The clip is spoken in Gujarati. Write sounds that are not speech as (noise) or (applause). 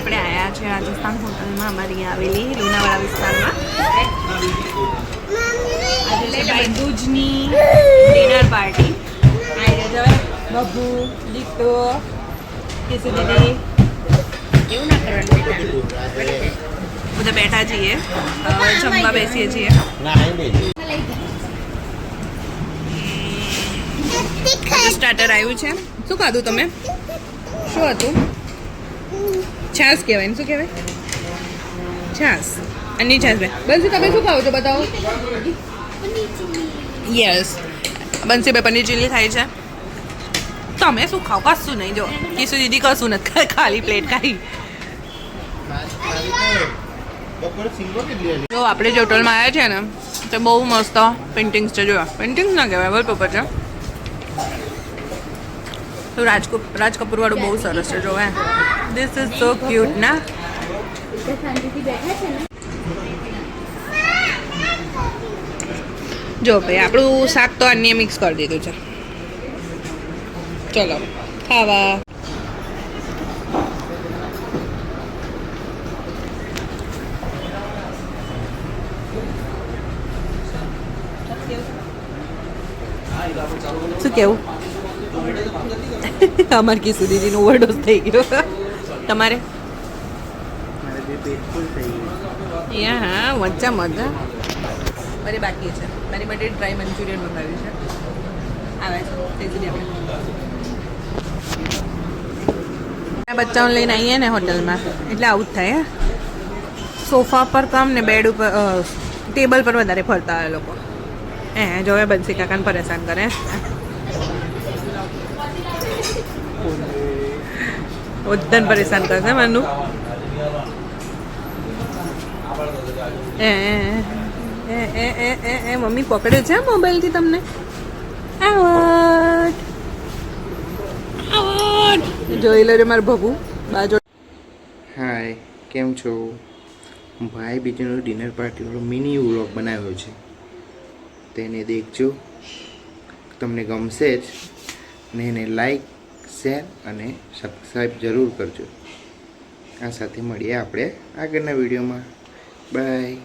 આપણે આવ્યા છે રાજસ્થાન હોટલમાં અમારી આવેલી લુણાવાડા વિસ્તારમાં. ભાઈ ડિનર પાર્ટી બબુ લીટો કિસુ દીદી એવું ના કરવાનું બધા બેઠા છીએ જમવા બેસીએ છીએ. સ્ટાર્ટર આવ્યું છે. શું ખાધું તમે? શું હતું? છાસ કહેવાય શું કહેવાય? છાસ અને છાસ ભાઈ. બંસી, તમે શું ખાવ છો બતાવો? યસ બંસી બે પનીર ચીલી થાય છે. તમે શું ખાવ કશું નહીં, જો. કિશુ દીદી કશું નથી ખાલી પ્લેટ ખાઈ. જો, આપણે જે આવ્યા છે ને, તો બહુ મસ્ત પેઇન્ટિંગ્સ છે, જોયા. પેઇન્ટિંગ્સ ના કહેવાય વોલપેપર છે. તો રાજ રાજ કપૂરવાળું બહુ સરસ છે જો હે ધીસ ઇઝ સો ક્યુટ ના જો ભાઈ, આપણું શાક તો અન્ય મિક્સ કરી દીધું છે. ચલો, ખાવા. શું કેવું? (laughs) અમર કિશુ દીદીનો ઓવરડોઝ થઈ ગયો. તમારે? હા મજા મજા. મારે બાકી છે. મારી માટે ડ્રાય મંચુરિયન મંગાવ્યું છે. આવે છે. તે આપણે. બચ્ચાઓને લઈને આવીએ ને હોટલમાં. એટલે આવું જ થાય હે. સોફા પર કમ ને બેડ ઉપર ટેબલ પર વધારે ફરતા હોય લોકો. એ જોવે બંસી કાકાને પરેશાન કરે. ઉદ્દન પરેશાન કરશે માનું? એ એ એ એ એ મમ્મી પકડે છે મોબાઈલથી તમને? જોઈ લે મારું ભગુ બાજુ. હાય કેમ છો? ભાઈ બીજનો ડિનર પાર્ટીવાળો મિની વ્લોગ બનાવ્યો છે. તેને દેખજો. તમને ગમશે જ. ને એને લાઈક શેર અને સબસ્ક્રાઈબ જરૂર કરજો. આ સાથે મળીએ આપણે આગળના વિડીયોમાં. બાય.